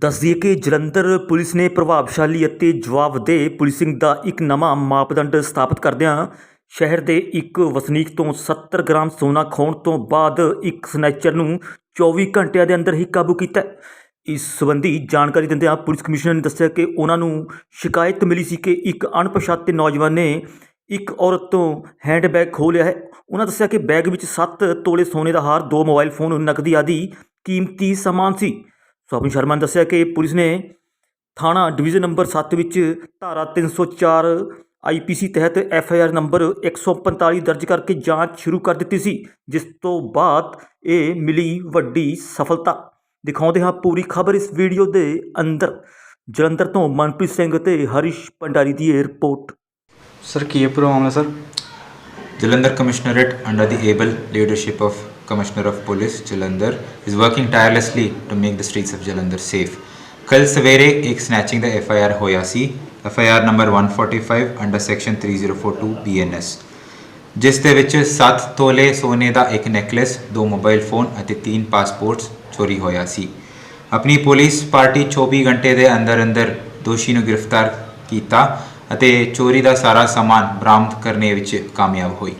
ਦੱਸ ਦਈਏ ਕਿ ਜਲੰਧਰ ਪੁਲਿਸ ਨੇ ਪ੍ਰਭਾਵਸ਼ਾਲੀ ਅਤੇ ਜਵਾਬਦੇਹ ਪੁਲਿਸਿੰਗ ਦਾ ਇੱਕ ਨਵਾਂ ਮਾਪਦੰਡ ਸਥਾਪਿਤ ਕਰਦਿਆਂ ਸ਼ਹਿਰ ਦੇ ਇੱਕ ਵਸਨੀਕ ਤੋਂ 70 ਗ੍ਰਾਮ ਸੋਨਾ ਖੋਣ ਤੋਂ ਬਾਅਦ ਇੱਕ ਸਨੈਚਰ ਨੂੰ 24 ਘੰਟਿਆਂ ਦੇ ਅੰਦਰ ਹੀ ਕਾਬੂ ਕੀਤਾ ਇਸ ਸੰਬੰਧੀ ਜਾਣਕਾਰੀ ਦਿੰਦਿਆਂ ਪੁਲਿਸ ਕਮਿਸ਼ਨਰ ਨੇ ਦੱਸਿਆ ਕਿ ਉਹਨਾਂ ਨੂੰ ਸ਼ਿਕਾਇਤ ਮਿਲੀ ਸੀ ਕਿ ਇੱਕ ਅਣਪਛਾਤੇ ਨੌਜਵਾਨ ਨੇ ਇੱਕ ਔਰਤ ਤੋਂ ਹੈਂਡਬੈਗ ਖੋਹ ਲਿਆ ਹੈ। ਉਹਨਾਂ ਦੱਸਿਆ ਕਿ ਬੈਗ ਵਿੱਚ 7 ਤੋਲੇ ਸੋਨੇ ਦਾ ਹਾਰ, ਦੋ ਮੋਬਾਈਲ ਫੋਨ, ਨਕਦੀ ਆਦਿ ਕੀਮਤੀ ਸਮਾਨ ਸੀ। ਸੋਪਨ ਸ਼ਰਮਾ ਨੇ ਦੱਸਿਆ ਕਿ ਪੁਲਿਸ ਨੇ ਥਾਣਾ ਡਿਵੀਜ਼ਨ ਨੰਬਰ 7 ਵਿੱਚ ਧਾਰਾ 304 ਆਈਪੀਸੀ ਤਹਿਤ ਐਫ ਆਈ ਆਰ ਨੰਬਰ 145 ਦਰਜ ਕਰਕੇ ਜਾਂਚ ਸ਼ੁਰੂ ਕਰ ਦਿੱਤੀ ਸੀ ਜਿਸ ਤੋਂ ਬਾਅਦ ਇਹ ਮਿਲੀ ਵੱਡੀ ਸਫਲਤਾ। ਦਿਖਾਉਂਦੇ ਹਾਂ ਪੂਰੀ ਖਬਰ ਇਸ ਵੀਡੀਓ ਦੇ ਅੰਦਰ। ਜਲੰਧਰ ਤੋਂ ਮਨਪ੍ਰੀਤ ਸਿੰਘ ਤੇ ਹਰੀਸ਼ ਭੰਡਾਰੀ ਦੀ ਇਹ ਰਿਪੋਰਟ। ਸਰ ਕੀ ਹੈ ਪੂਰਾ ਮਾਮਲਾ sir Jalandhar Commissionerate, under the able leadership of Commissioner of Police Jalandhar, is working tirelessly to make the streets of Jalandhar safe. ਕੱਲ ਸਵੇਰੇ ਇੱਕ ਸਨੈਚਿੰਗ ਦਾ ਐਫ ਆਈ ਆਰ ਹੋਇਆ ਸੀ F I R number 145 under section 3042 BNS ਜਿਸ ਦੇ ਵਿੱਚ 7 ਤੋਲੇ ਸੋਨੇ ਦਾ ਇੱਕ ਨੈਕਲੇਸ ਦੋ ਮੋਬਾਈਲ ਫੋਨ ਅਤੇ ਤਿੰਨ ਪਾਸਪੋਰਟਸ ਚੋਰੀ ਹੋਇਆ ਸੀ ਆਪਣੀ ਪੁਲਿਸ ਪਾਰਟੀ 24 ਘੰਟੇ ਦੇ ਅੰਦਰ ਅੰਦਰ ਦੋਸ਼ੀ ਨੂੰ ਗ੍ਰਿਫਤਾਰ ਕੀਤਾ ਅਤੇ ਚੋਰੀ ਦਾ ਸਾਰਾ ਸਮਾਨ ਬਰਾਮਦ ਕਰਨੇ ਵਿੱਚ ਕਾਮਯਾਬ ਹੋਈ